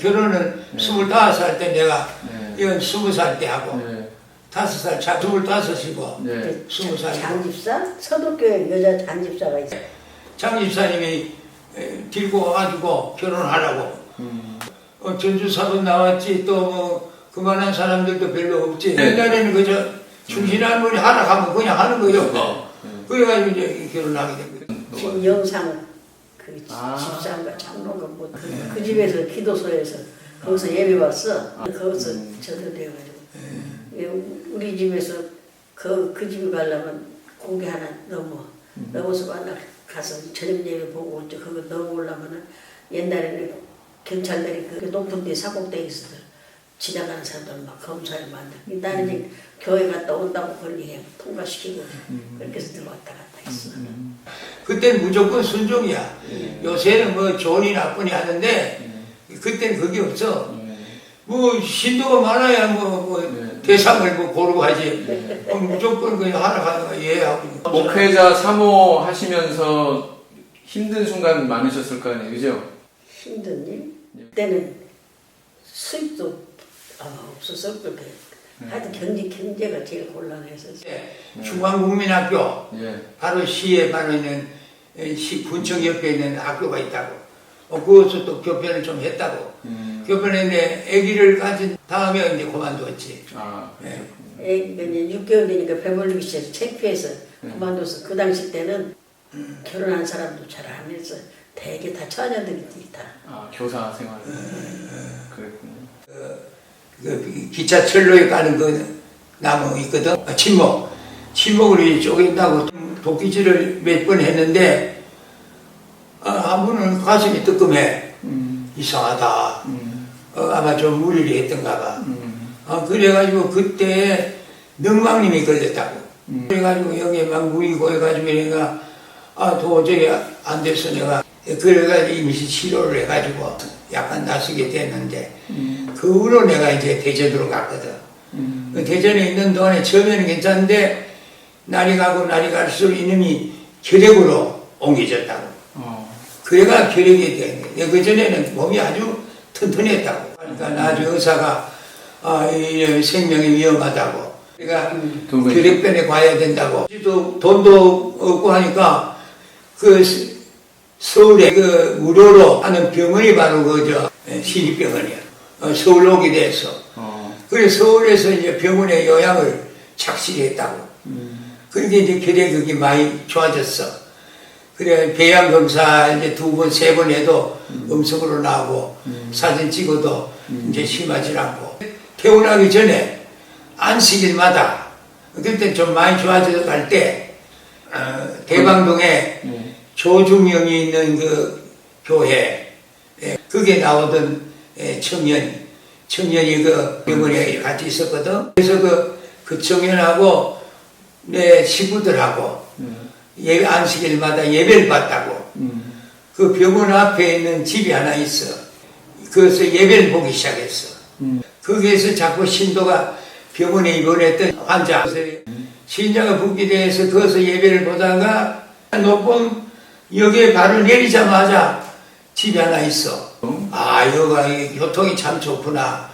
결혼은 스물다섯 살 때 내가 네. 이건 스무 살 때 하고 네. 다섯 살 차, 스물다섯이고 네. 스무 살 장집사? 서독교회 여자 장집사가 있어. 장 집사님이 에, 들고 와가지고 결혼하라고 음. 어, 전주 사돈 나왔지 또 뭐 그만한 사람들도 별로 없지 네. 옛날에는 그저 충신할머니 하라 하면 그냥 하는 거요 네. 그래가지고 이제 결혼하게 된 거예요 지금 영상 그 아. 집사인가 장로가 뭐 그, 그 집에서 기도소에서 거기서 예배 봤어. 거기서 음. 저들돼가지고 예, 우리 집에서 그, 그 집에 가려면 고개 하나 넘어 넘어서 만나 가서 저녁 예배 보고 이제 그거 넘어오려면은 옛날에는 경찰들이 그 높은 데 사곡대 있어서 지나가는 사람들 막 검사를 만들. 나는 이제 교회 갔다 온다고 걸리게 통과시키고 그렇게 해서 들어왔다 갔다 했어. 그때는 무조건 순종이야 요새는 뭐 좋으니 나쁘니 하는데 그때는 그게 없어 네. 뭐 신도가 많아야 뭐, 뭐 네. 대상을 뭐 고르고 하지 어, 무조건 그냥 거 예하고 목회자 사모 하시면서 힘든 순간 많으셨을 거 아니에요, 그죠? 힘든 일? 예. 그때는 수입도 아, 없어서 그렇게 네. 하여튼 경제, 경제가 제일 곤란했었어 예, 중앙국민학교 예. 바로 시에 바로 있는 에, 시 군청 옆에 있는 학교가 있다고 어, 그것도 또 교편을 좀 했다고 음. 교편에 아기를 가진 다음에 이제 그만두었지 아, 예. 애기가 이제 6개월 되니까 배멀리 시에서 창피해서 네. 그만둬서 그 당시 때는 결혼한 사람도 잘 안 했어 대개 다 처녀들이 다 아, 교사 생활. 그랬군요. 그 기차 철로에 가는 그 나무 있거든 아, 침묵 침묵을 이렇게 쪼갠다고 도끼질을 몇 번 했는데 아, 한 번은 가슴이 뜨끔해 음. 이상하다 음. 어, 아마 좀 무리를 했던가 봐 음. 아, 그래가지고 그때 능망님이 걸렸다고. 음. 그래가지고 여기에 막 물이 고여가지고 내가 아 도저히 안 돼서 내가 그래가지고 임시 치료를 해가지고 약간 나서게 됐는데 음. 그 후로 내가 이제 대전으로 갔거든. 음. 그 대전에 있는 동안에 처음에는 괜찮은데 날이 가고 날이 갈수록 이놈이 결핵으로 옮겨졌다고. 어. 그래가 결핵이 된 거예요. 그 전에는 몸이 아주 튼튼했다고. 그러니까 나중에 의사가 아, 이 생명이 위험하다고. 그러니까. 결핵변에 가야 된다고. 또 돈도 없고 하니까 그 서- 서울에 그 무료로 하는 병원이 바로 그저 시립병원이야. 어, 서울 오게 돼서. 어. 그래서 서울에서 이제 병원에 요양을 착실히 했다고. 음. 그러니까 이제 결핵이 많이 좋아졌어. 그래 배양 검사 이제 두 번 세 번 해도 음성으로 나오고 사진 찍어도 이제 심하지 않고 퇴원하기 전에 안식일마다 그때 좀 많이 좋아져 갈때 어, 대방동에 네. 조중영이 있는 그 교회 예, 그게 나오던 예, 청년 청년이 그 병원에 같이 있었거든. 그래서 그, 그 청년하고 내 식구들하고 음. 예배 안식일마다 예배를 받다고 음. 그 병원 앞에 있는 집이 하나 있어. 그래서 예배를 보기 시작했어. 음. 거기에서 자꾸 신도가 병원에 입원했던 환자, 신자가 돼서 거기서 예배를 보다가 높은 여기에 발을 내리자마자 집이 하나 있어. 아, 여기가 이 교통이 참 좋구나.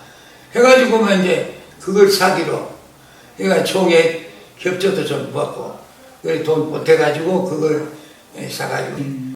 해가지고만 이제 그걸 사기로. 그러니까 총에 겹쳐도 좀 먹고, 그래 돈 보태가지고 그걸 사가지고.